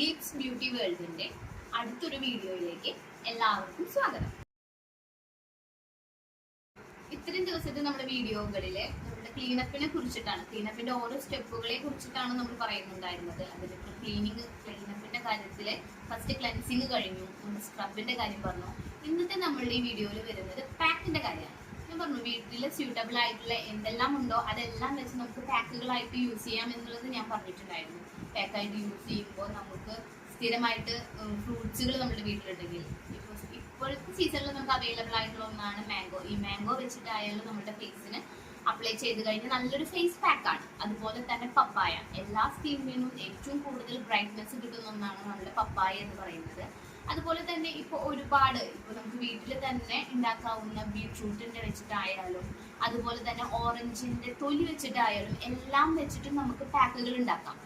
Gifts beauty വേൾഡിന്റെ അടുത്തൊരു വീഡിയോയിലേക്ക് എല്ലാവർക്കും സ്വാഗതം. ഇത്രയും ദിവസത്തെ നമ്മുടെ വീഡിയോകളിൽ നമ്മുടെ ക്ലീനപ്പിനെ കുറിച്ചിട്ടാണ് ക്ലീനപ്പിന്റെ ഓരോ സ്റ്റെപ്പുകളെ കുറിച്ചിട്ടാണ് നമ്മൾ പറയുന്നുണ്ടായിരുന്നത്. അതിൽ ക്ലീനിങ് ക്ലീനപ്പിന്റെ കാര്യത്തിൽ ഫസ്റ്റ് ക്ലൻസിങ് കഴിഞ്ഞു നമ്മുടെ സ്ക്രബിന്റെ കാര്യം പറഞ്ഞു. ഇന്നത്തെ നമ്മളുടെ ഈ വീഡിയോയിൽ വരുന്നത് പാക്കിന്റെ കാര്യമാണ്. ഞാൻ പറഞ്ഞു വീട്ടിൽ സ്യൂട്ടബിൾ ആയിട്ടുള്ള എന്തെല്ലാം ഉണ്ടോ അതെല്ലാം വെച്ച് നമുക്ക് പാക്കുകളായിട്ട് യൂസ് ചെയ്യാം എന്നുള്ളത് ഞാൻ പറഞ്ഞിട്ടുണ്ടായിരുന്നു. പാക്കായിട്ട് യൂസ് ചെയ്യുമ്പോൾ നമുക്ക് സ്ഥിരമായിട്ട് ഫ്രൂട്ട്സുകൾ നമ്മുടെ വീട്ടിലുണ്ടെങ്കിൽ. ഇപ്പോൾ ഇപ്പോഴത്തെ സീസണിൽ നമുക്ക് അവൈലബിൾ ആയിട്ടുള്ള ഒന്നാണ് മാംഗോ ഈ മാംഗോ വെച്ചിട്ടായാലും നമ്മുടെ ഫേസിന് അപ്ലൈ ചെയ്ത് കഴിഞ്ഞാൽ നല്ലൊരു ഫേസ് പാക്കാണ് അതുപോലെ തന്നെ പപ്പായ. എല്ലാ സ്കിന്നിനും ഏറ്റവും കൂടുതൽ ബ്രൈറ്റ്നെസ് കിട്ടുന്ന ഒന്നാണ് നമ്മുടെ പപ്പായ എന്ന് പറയുന്നത്. അതുപോലെ തന്നെ ഇപ്പൊ ഒരുപാട് ഇപ്പൊ നമുക്ക് വീട്ടിൽ തന്നെ ഉണ്ടാക്കാവുന്ന ബീട്രൂട്ടിന്റെ വെച്ചിട്ടായാലും അതുപോലെ തന്നെ ഓറഞ്ചിന്റെ തൊലി വെച്ചിട്ടായാലും എല്ലാം വെച്ചിട്ട് നമുക്ക് പാക്കുകൾ ഉണ്ടാക്കാം.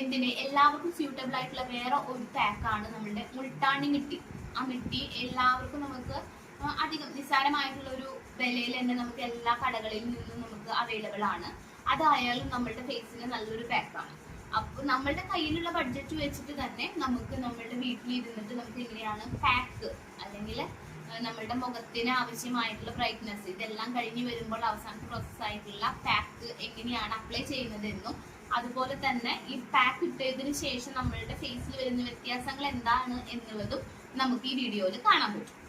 എന്തിന് എല്ലാവർക്കും സ്യൂട്ടബിൾ ആയിട്ടുള്ള വേറെ ഒരു പാക്കാണ് നമ്മുടെ മുൾട്ടാണി മിട്ടി. ആ മിട്ടി എല്ലാവർക്കും നമുക്ക് അധികം നിസ്സാരമായിട്ടുള്ള ഒരു വിലയിൽ തന്നെ നമുക്ക് എല്ലാ കടകളിൽ നിന്നും നമുക്ക് അവൈലബിൾ ആണ്. അതായാലും നമ്മളുടെ ഫേസിന് നല്ലൊരു പാക്കാണ് അപ്പൊ നമ്മളുടെ കയ്യിലുള്ള ബഡ്ജറ്റ് വെച്ചിട്ട് തന്നെ നമുക്ക് നമ്മളുടെ വീട്ടിലിരുന്നിട്ട് നമുക്ക് എങ്ങനെയാണ് പാക്ക് അല്ലെങ്കിൽ നമ്മളുടെ മുഖത്തിന് ആവശ്യമായിട്ടുള്ള ബ്രൈറ്റ്നസ് ഇതെല്ലാം കഴിഞ്ഞ് വരുമ്പോൾ അവസാനത്തെ പ്രോസസ്സായിട്ടുള്ള പാക്ക് എങ്ങനെയാണ് അപ്ലൈ ചെയ്യുന്നതെന്നും അതുപോലെ തന്നെ ഈ പാക്ക് ഇട്ടതിന് ശേഷം നമ്മളുടെ ഫേസിൽ വരുന്ന വ്യത്യാസങ്ങൾ എന്താണ് എന്നുള്ളതും നമുക്ക് ഈ വീഡിയോയിൽ കാണാൻ പറ്റും.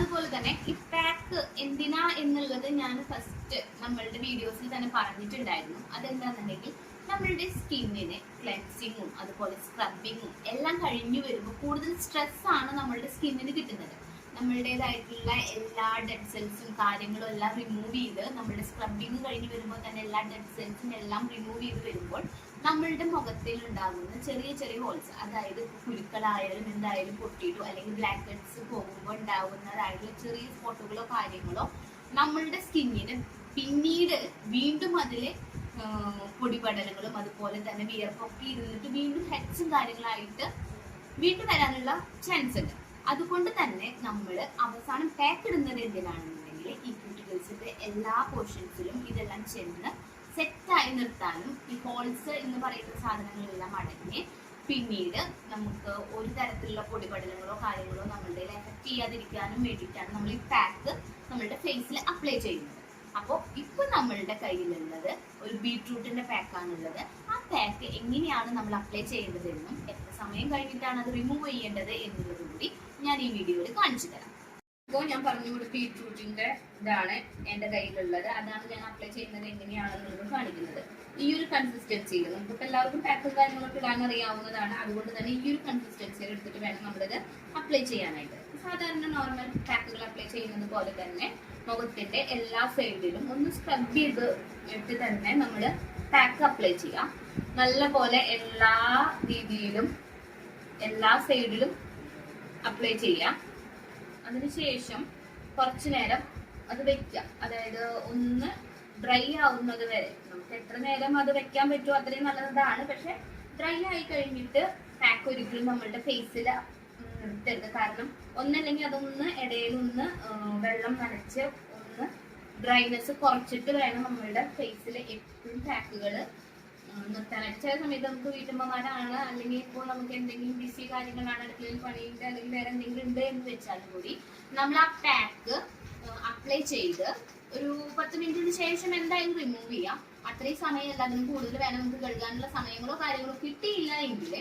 അതുപോലെ തന്നെ ഈ പാക്ക് എന്തിനാ എന്നുള്ളത് ഞാൻ ഫസ്റ്റ് നമ്മളുടെ വീഡിയോസിൽ തന്നെ പറഞ്ഞിട്ടുണ്ടായിരുന്നു. അതെന്താണെന്നുണ്ടെങ്കിൽ നമ്മളുടെ സ്കിന്നിന് ക്ലെൻസിങ്ങും അതുപോലെ സ്ക്രബിങ്ങും എല്ലാം കഴിഞ്ഞു വരുമ്പോൾ കൂടുതൽ സ്ട്രെസ് ആണ് നമ്മളുടെ സ്കിന്നിന് കിട്ടുന്നത്. നമ്മളുടേതായിട്ടുള്ള എല്ലാ ഡെഡ് സെൽസും കാര്യങ്ങളും എല്ലാം റിമൂവ് ചെയ്ത് നമ്മുടെ സ്ക്രബിങ് കഴിഞ്ഞ് വരുമ്പോൾ തന്നെ എല്ലാ ഡെഡ് സെൽസും എല്ലാം റിമൂവ് ചെയ്ത് വരുമ്പോൾ നമ്മളുടെ മുഖത്തിൽ ഉണ്ടാകുന്ന ചെറിയ ചെറിയ ഹോൾസ് അതായത് കുരുക്കളായാലും എന്തായാലും പൊട്ടിയിട്ടോ അല്ലെങ്കിൽ ബ്ലാക്ക് ഹെഡ്സ് പോകുമ്പോൾ ഉണ്ടാകുന്നതായിട്ടുള്ള ചെറിയ സ്പോട്ടുകളോ കാര്യങ്ങളോ നമ്മളുടെ സ്കിന്നിന് പിന്നീട് വീണ്ടും അതിൽ പൊടിപടലങ്ങളും അതുപോലെ തന്നെ വിയർപ്പൊക്കെ ഇരുന്നിട്ട് വീണ്ടും ഹെഡ്സും കാര്യങ്ങളായിട്ട് വീണ്ടും വരാനുള്ള ചാൻസ് ഉണ്ട്. അതുകൊണ്ട് തന്നെ നമ്മൾ അവസാനം പാക്ക് ഇടുന്നത് എന്തിനാണെന്നുണ്ടെങ്കിൽ ഈ ക്യൂട്ടിക്കൽസിന്റെ എല്ലാ പോർഷൻസിലും ഇതെല്ലാം ചെന്ന് സെറ്റായി നിർത്താനും ഈ ഹോൾസ് എന്ന് പറയുന്ന സാധനങ്ങളെല്ലാം അടങ്ങി പിന്നീട് നമുക്ക് ഒരു തരത്തിലുള്ള പൊടിപടലങ്ങളോ കാര്യങ്ങളോ നമ്മളുടെ എഫക്ട് ചെയ്യാതിരിക്കാനും വേണ്ടിയിട്ടാണ് നമ്മൾ ഈ പാക്ക് നമ്മളുടെ ഫേസിൽ അപ്ലൈ ചെയ്യുന്നത്. അപ്പോൾ ഇപ്പം നമ്മളുടെ കയ്യിലുള്ളത് ഒരു ബീട്രൂട്ടിന്റെ പാക്കാണുള്ളത് പാക്ക് എങ്ങനെയാണ് നമ്മൾ അപ്ലൈ ചെയ്യേണ്ടതെന്നും എത്ര സമയം കഴിഞ്ഞിട്ടാണ് അത് റിമൂവ് ചെയ്യേണ്ടത് എന്നുള്ളത് കൂടി ഞാൻ ഈ വീഡിയോയിൽ കാണിച്ചു തരാം. ഇപ്പോൾ ഞാൻ പറഞ്ഞു കൊടുത്ത ബീട്രൂട്ടിന്റെ ഇതാണ് എന്റെ കയ്യിലുള്ളത്. അതാണ് ഞാൻ അപ്ലൈ ചെയ്യുന്നത് എങ്ങനെയാണെന്നുള്ളത് കാണിക്കുന്നത്. ഈ ഒരു കൺസിസ്റ്റൻസിയിൽ നമുക്കിപ്പോൾ എല്ലാവർക്കും പാക്കും കാര്യങ്ങളൊക്കെ ഇടാൻ അറിയാവുന്നതാണ്. അതുകൊണ്ട് തന്നെ ഈ ഒരു കൺസിസ്റ്റൻസിയിൽ എടുത്തിട്ട് വേണം നമ്മളിത് അപ്ലൈ ചെയ്യാനായിട്ട്. സാധാരണ നോർമൽ പാക്കുകൾ അപ്ലൈ ചെയ്യുന്നത് പോലെ തന്നെ മുഖത്തിന്റെ എല്ലാ സൈഡിലും ഒന്ന് സ്ക്രബ് ചെയ്ത് ഇട്ട് തന്നെ നമ്മൾ പാക്ക് അപ്ലൈ ചെയ്യാം. നല്ല പോലെ എല്ലാ രീതിയിലും എല്ലാ സൈഡിലും അപ്ലൈ ചെയ്യാം അതിനുശേഷം കുറച്ചു നേരം അത് വെക്കാം അതായത് ഒന്ന് ഡ്രൈ ആവുന്നത് വരെ. നമുക്ക് എത്ര നേരം അത് വെക്കാൻ പറ്റുമോ അത്രയും നല്ലതാണ്. പക്ഷെ ഡ്രൈ ആയി കഴിഞ്ഞിട്ട് പാക്ക് ഒരിക്കലും നമ്മളുടെ ഫേസിൽ നിർത്തരുത്. കാരണം ഒന്നല്ലെങ്കിൽ അതൊന്ന് ഇടയിൽ ഒന്ന് വെള്ളം നനച്ച് ഒന്ന് ഡ്രൈനെസ് കുറച്ചിട്ട് വേണം നമ്മളുടെ ഫേസിൽ എപ്പോഴും പാക്കുകൾ നിർത്താനായിട്ട് ചില സമയത്ത് നമുക്ക് വീട്ടമ്മമാരാണ് അല്ലെങ്കിൽ ഇപ്പോൾ നമുക്ക് എന്തെങ്കിലും ബിസി കാര്യങ്ങളാണ് അടുക്കളയിൽ പണിയുണ്ട് അല്ലെങ്കിൽ വേറെ എന്തെങ്കിലും ഉണ്ട് എന്ന് വെച്ചാൽ കൂടി നമ്മൾ ആ പാക്ക് അപ്ലൈ ചെയ്ത് ഒരു പത്ത് മിനിറ്റിന് ശേഷം എന്തായാലും റിമൂവ് ചെയ്യാം. അത്രയും സമയമല്ല. അതിന് കൂടുതൽ വേണം നമുക്ക് കഴുകാനുള്ള സമയങ്ങളോ കാര്യങ്ങളോ കിട്ടിയില്ല എങ്കിൽ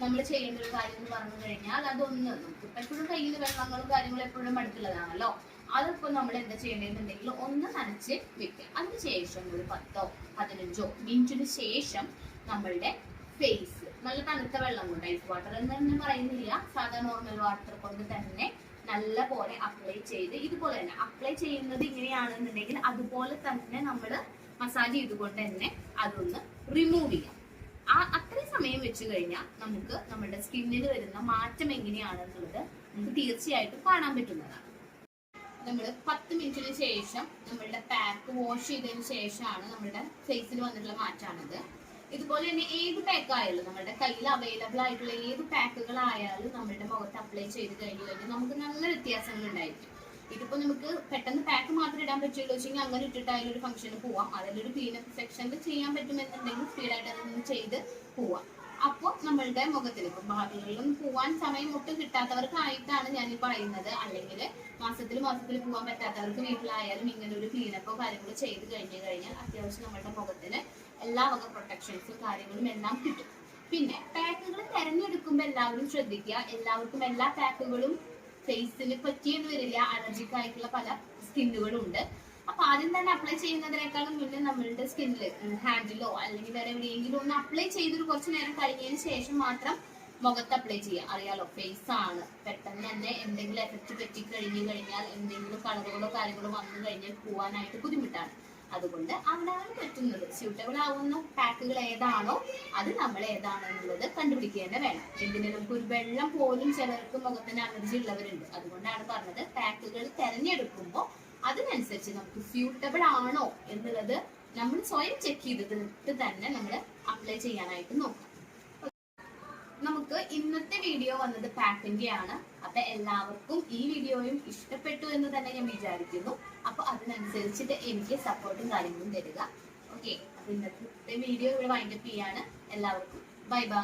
നമ്മൾ ചെയ്യേണ്ട ഒരു കാര്യം എന്ന് പറഞ്ഞു കഴിഞ്ഞാൽ അതൊന്ന് നമുക്ക് എപ്പോഴും കയ്യിൽ വെള്ളങ്ങളും കാര്യങ്ങളും എപ്പോഴും അടുത്തുള്ളതാണല്ലോ. അതിപ്പോ നമ്മൾ എന്താ ചെയ്യേണ്ടതെന്നുണ്ടെങ്കിൽ ഒന്ന് നനച്ച് വെക്കുക. അതിനുശേഷം ഒരു പത്തോ പതിനഞ്ചോ മിനിറ്റിന് ശേഷം നമ്മളുടെ ഫേസ് നല്ല തണുത്ത വെള്ളം കൊണ്ട് ഐസ് വാട്ടർ എന്ന് പറയുന്നില്ല. സാധാ നോർമൽ വാട്ടർ കൊണ്ട് തന്നെ നല്ല പോലെ അപ്ലൈ ചെയ്ത് ഇതുപോലെ തന്നെ അപ്ലൈ ചെയ്യുന്നത് ഇങ്ങനെയാണെന്നുണ്ടെങ്കിൽ അതുപോലെ തന്നെ നമ്മൾ മസാജ് ചെയ്തുകൊണ്ട് തന്നെ അതൊന്ന് റിമൂവ് ചെയ്യാം. ആ അത്രയും സമയം വെച്ച് കഴിഞ്ഞാൽ നമുക്ക് നമ്മുടെ സ്കിന്നിൽ വരുന്ന മാറ്റം എങ്ങനെയാണെന്നുള്ളത് നമുക്ക് തീർച്ചയായിട്ടും കാണാൻ പറ്റുന്നതാണ്. നമ്മൾ പത്ത് മിനിറ്റിന് ശേഷം നമ്മളുടെ പാക്ക് വാഷ് ചെയ്തതിന് ശേഷമാണ് നമ്മളുടെ ഫേസിൽ വന്നിട്ടുള്ള മാറ്റാണിത്. ഇതുപോലെ തന്നെ ഏത് പാക്ക് ആയാലും നമ്മുടെ കയ്യിൽ അവൈലബിൾ ആയിട്ടുള്ള ഏത് പാക്കുകൾ ആയാലും നമ്മുടെ മുഖത്ത് അപ്ലൈ ചെയ്ത് കഴിഞ്ഞു കഴിഞ്ഞാൽ നമുക്ക് നല്ല വ്യത്യാസങ്ങൾ ഉണ്ടായിരിക്കും. ഇതിപ്പോ നമുക്ക് പെട്ടെന്ന് പാക്ക് മാത്രം ഇടാൻ പറ്റുള്ളൂ വെച്ചെങ്കിൽ അങ്ങനെ ഇട്ടിട്ടായാലും ഒരു ഫംഗ്ഷന് പോവാം. അതിലൊരു ക്ലീനപ്പ് സെക്ഷനിൽ ചെയ്യാൻ പറ്റുമെന്നുണ്ടെങ്കിൽ സ്പീഡായിട്ട് അതൊന്ന് ചെയ്ത് പോവാം. അപ്പോൾ നമ്മളുടെ മുഖത്തിൽ ഇപ്പൊ ഭാവികളിലും പോവാൻ സമയം ഒട്ടും കിട്ടാത്തവർക്കായിട്ടാണ് ഞാൻ ഈ പറയുന്നത്. അല്ലെങ്കിൽ മാസത്തിൽ മാസത്തിൽ പോകാൻ പറ്റാത്തവർക്ക് വീട്ടിലായാലും ഇങ്ങനെ ഒരു ക്ലീനപ്പോ കാര്യങ്ങളോ ചെയ്ത് കഴിഞ്ഞു കഴിഞ്ഞാൽ അത്യാവശ്യം നമ്മുടെ മുഖത്തിന് എല്ലാ വക പ്രൊട്ടക്ഷൻസും കാര്യങ്ങളും എല്ലാം കിട്ടും. പിന്നെ പാക്കുകൾ തിരഞ്ഞെടുക്കുമ്പോൾ എല്ലാവരും ശ്രദ്ധിക്കുക. എല്ലാവർക്കും എല്ലാ പാക്കുകളും ഫേസിന് പറ്റിയെന്ന് വരില്ല. അലർജിക് ആയിട്ടുള്ള പല സ്കിന്നുകളും ഉണ്ട്. അപ്പൊ ആദ്യം തന്നെ അപ്ലൈ ചെയ്യുന്നതിനേക്കാളും മുന്നേ നമ്മളുടെ സ്കിന്നിൽ ഹാൻഡിലോ അല്ലെങ്കിൽ വേറെ എവിടെയെങ്കിലും ഒന്ന് അപ്ലൈ ചെയ്തൊരു കുറച്ച് നേരം കഴിഞ്ഞതിന് ശേഷം മാത്രം മുഖത്ത് അപ്ലൈ ചെയ്യുക. അറിയാലോ ഫേസ് ആണ്. പെട്ടെന്ന് തന്നെ എന്തെങ്കിലും എഫക്റ്റ് പറ്റി കഴിഞ്ഞു കഴിഞ്ഞാൽ എന്തെങ്കിലും കളറുകളോ കാര്യങ്ങളോ വന്നു കഴിഞ്ഞാൽ പോവാനായിട്ട് ബുദ്ധിമുട്ടാണ്. അതുകൊണ്ട് അവനാണ് പറ്റുന്നത്. സ്യൂട്ടബിൾ ആവുന്ന പാക്കുകൾ ഏതാണോ അത് നമ്മൾ ഏതാണെന്നുള്ളത് കണ്ടുപിടിക്കുക തന്നെ വേണം. എന്തിനു നമുക്ക് ഒരു വെള്ളം പോലും ചിലർക്ക് മുഖത്തിന് അലർജി ഉള്ളവരുണ്ട്. അതുകൊണ്ടാണ് പറഞ്ഞത് പാക്കുകൾ തിരഞ്ഞെടുക്കുമ്പോൾ അതിനനുസരിച്ച് നമുക്ക് സ്യൂട്ടബിൾ ആണോ എന്നുള്ളത് നമ്മൾ സ്വയം ചെക്ക് ചെയ്തിട്ട് തന്നെ നമ്മൾ അപ്ലൈ ചെയ്യാനായിട്ട് നോക്കാം. നമുക്ക് ഇന്നത്തെ വീഡിയോ വന്നത് പാക്കിന്റെ ആണ്. അപ്പൊ എല്ലാവർക്കും ഈ വീഡിയോയും ഇഷ്ടപ്പെട്ടു എന്ന് തന്നെ ഞാൻ വിചാരിക്കുന്നു. അപ്പൊ അതിനനുസരിച്ചിട്ട് എനിക്ക് സപ്പോർട്ടും കാര്യങ്ങളും തരിക. ഓക്കെ അപ്പൊ ഇന്നത്തെ വീഡിയോ ഇവിടെ വൈൻഡപ്പ് ചെയ്യാണ്. എല്ലാവർക്കും ബൈ ബൈ